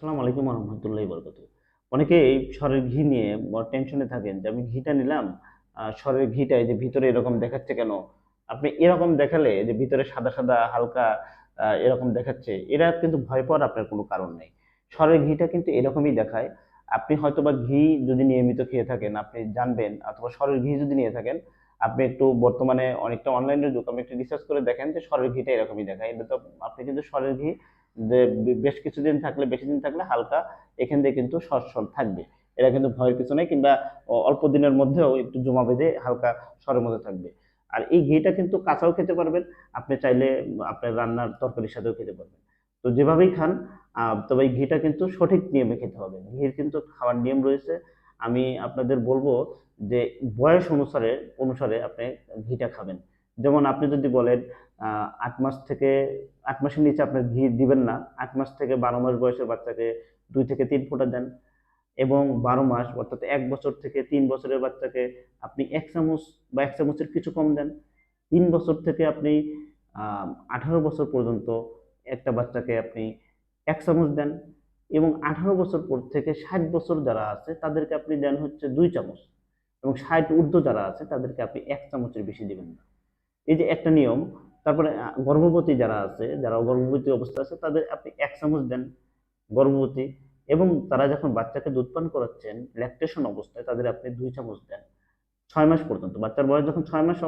আসসালামু আলাইকুম রহমতুল্লাহি বরকত অনেকে এই সরের ঘি নিয়ে টেনশনে থাকেন যে আমি ঘিটা নিলাম সরের ঘিটা এই যে ভিতরে এরকম দেখাচ্ছে কেন? আপনি এরকম দেখালে যে ভিতরে সাদা সাদা হালকা এরকম দেখাচ্ছে, এরা কিন্তু ভয় পাওয়ার আপনার কোনো কারণ নেই। সরের ঘিটা কিন্তু এরকমই দেখায়। আপনি হয়তোবা ঘি যদি নিয়মিত খেয়ে থাকেন, আপনি জানবেন, অথবা সরের ঘি যদি নিয়ে থাকেন, আপনি একটু বর্তমানে অনেকটা অনলাইনের যুগ আপনি একটু রিসার্চ করে দেখেন যে সরের ঘিটা এরকমই দেখায়। এটা তো আপনি কিন্তু সরের ঘি যে বেশ কিছুদিন থাকলে, বেশি দিন থাকলে হালকা এখান থেকে কিন্তু সর সর থাকবে। এরা কিন্তু ভয়ের কিছু নেই, কিংবা অল্প দিনের মধ্যেও একটু জমা বেঁধে হালকা সরের মধ্যে থাকবে। আর এই ঘিটা কিন্তু কাঁচাও খেতে পারবেন, আপনি চাইলে আপনার রান্নার তরকারির সাথেও খেতে পারবেন। তো যেভাবেই খান তবে এই ঘিটা কিন্তু সঠিক নিয়মে খেতে হবে। ঘির কিন্তু খাওয়ার নিয়ম রয়েছে। আমি আপনাদের বলব যে বয়স অনুসারে অনুসারে আপনি ঘিটা খাবেন। যেমন আপনি যদি বলেন আট মাস থেকে, আট মাসের নিচে আপনার ঘি দিবেন না, আট মাস থেকে বারো মাস বয়সের বাচ্চাকে দুই থেকে তিন ফোঁটা দেন এবং বারো মাস অর্থাৎ এক বছর থেকে তিন বছরের বাচ্চাকে আপনি এক চামচ বা এক চামচের কিছু কম দেন। তিন বছর থেকে আপনি আঠারো বছর পর্যন্ত একটা বাচ্চাকে আপনি এক চামচ দেন এবং আঠারো বছর পর থেকে ষাট বছর যারা আছে তাদেরকে আপনি দেন হচ্ছে দুই চামচ এবং ষাট ঊর্ধ্ব যারা আছে তাদেরকে আপনি এক চামচের বেশি দিবেন না। এই যে একটা নিয়ম, তারপরে গর্ভবতী যারা আছে, যারা গর্ভবতী অবস্থা আছে, তাদের আপনি এক চামচ দেন গর্ভবতী এবং তারা যখন বাচ্চাকে দুধ পান করাচ্ছেন ল্যাকটেশন অবস্থায়, তাদের আপনি দুই চামচ দেন। ছয় মাস পর্যন্ত, বাচ্চার বয়স যখন ছয় মাস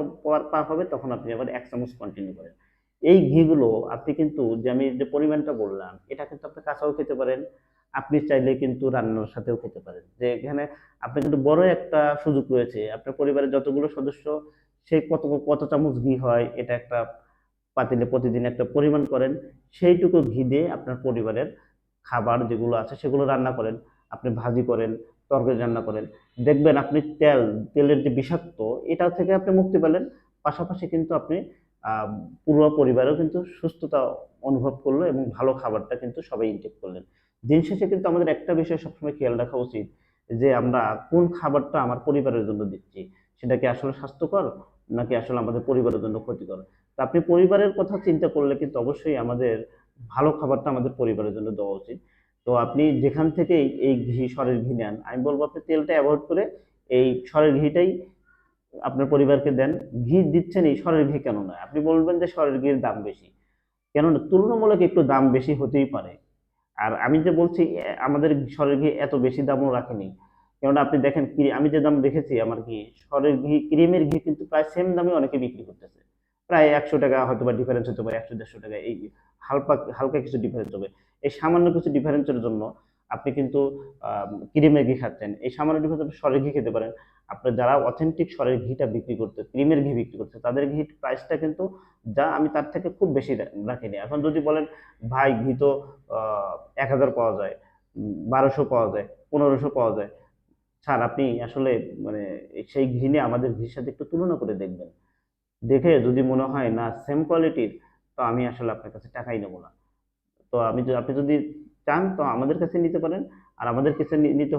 পার হবে, তখন আপনি আবার এক চামচ কন্টিনিউ করেন। এই ঘিগুলো আপনি কিন্তু যে আমি যে পরিমাণটা বললাম, এটা কিন্তু আপনি কাঁচাও খেতে পারেন আপনি চাইলে কিন্তু রান্নার সাথেও খেতে পারেন। যে এখানে আপনি কিন্তু বড় একটা সুযোগ রয়েছে, আপনার পরিবারের যতগুলো সদস্য সেই কত কত চামচ ঘি হয়, এটা একটা পাতিলে প্রতিদিন একটা পরিমাণ করেন, সেইটুকু ঘি দিয়ে আপনার পরিবারের খাবার যেগুলো আছে সেগুলো রান্না করেন, আপনি ভাজি করেন, তরকারি রান্না করেন। দেখবেন আপনি তেল, তেলের যে বিষাক্ত এটা থেকে আপনি মুক্তি পেলেন। পাশাপাশি কিন্তু আপনি পুরো পরিবারেও কিন্তু সুস্থতা অনুভব করল এবং ভালো খাবারটা কিন্তু সবাই ইনটেক করলেন। দিন শেষে কিন্তু আমাদের একটা বিষয় সবসময় খেয়াল রাখা উচিত যে, আমরা কোন খাবারটা আমার পরিবারের জন্য দিচ্ছি? সেটা কি আসলে স্বাস্থ্যকর নাকি আসলে আমাদের পরিবারের জন্য ক্ষতিকর? তা আপনি পরিবারের কথা চিন্তা করলে কিন্তু অবশ্যই আমাদের ভালো খাবারটা আমাদের পরিবারের জন্য দেওয়া উচিত। তো আপনি যেখান থেকে এই ঘি, সরের ঘি নেন, আমি বলব আপনি তেলটা অ্যাভয়েড করে এই সরের ঘিটাই আপনার পরিবারকে দেন। ঘি দিচ্ছেন এই সরের ঘি কেন নয়? আপনি বলবেন যে সরের ঘির দাম বেশি। কেননা তুলনামূলক একটু দাম বেশি হতেই পারে। আর আমি যে বলছি আমাদের সরের ঘি এত বেশি দামও রাখেনি। কেননা আপনি দেখেন আমি যে দাম দেখেছি, আমার ঘি সরের ঘি, ক্রিমের ঘি কিন্তু প্রায় সেম দামে অনেকে বিক্রি করতেছে। প্রায় একশো টাকা হয়তো বা ডিফারেন্স হতে পারে, একশো দেড়শো টাকা, এই হালকা হালকা কিছু ডিফারেন্স হবে। এই সামান্য কিছু ডিফারেন্সের জন্য আপনি কিন্তু ক্রিমের ঘি খাচ্ছেন। এই সামান্য ডিফারেন্স আপনি সরের ঘি খেতে পারেন। আপনার যারা অথেন্টিক সরের ঘিটা বিক্রি করতে, ক্রিমের ঘি বিক্রি করতে, তাদের ঘি প্রাইসটা কিন্তু যা আমি তার থেকে খুব বেশি রাখিনি। এখন যদি বলেন, ভাই, ঘি তো এক হাজার পাওয়া যায়, বারোশো পাওয়া যায়, পনেরোশো পাওয়া যায়। স্যার, আপনি আসলে মানে সেই ঘি নিয়ে আমাদের ঘির সাথে একটু তুলনা করে দেখবেন। দেখে যদি মনে হয়, না সেম কোয়ালিটির তো আমি আসলে আপনার কাছে টাকাই নেব না। তো আমি আপনি যদি চান তো আমাদের কাছে নিতে পারেন। আর আমাদের কাছে নিতে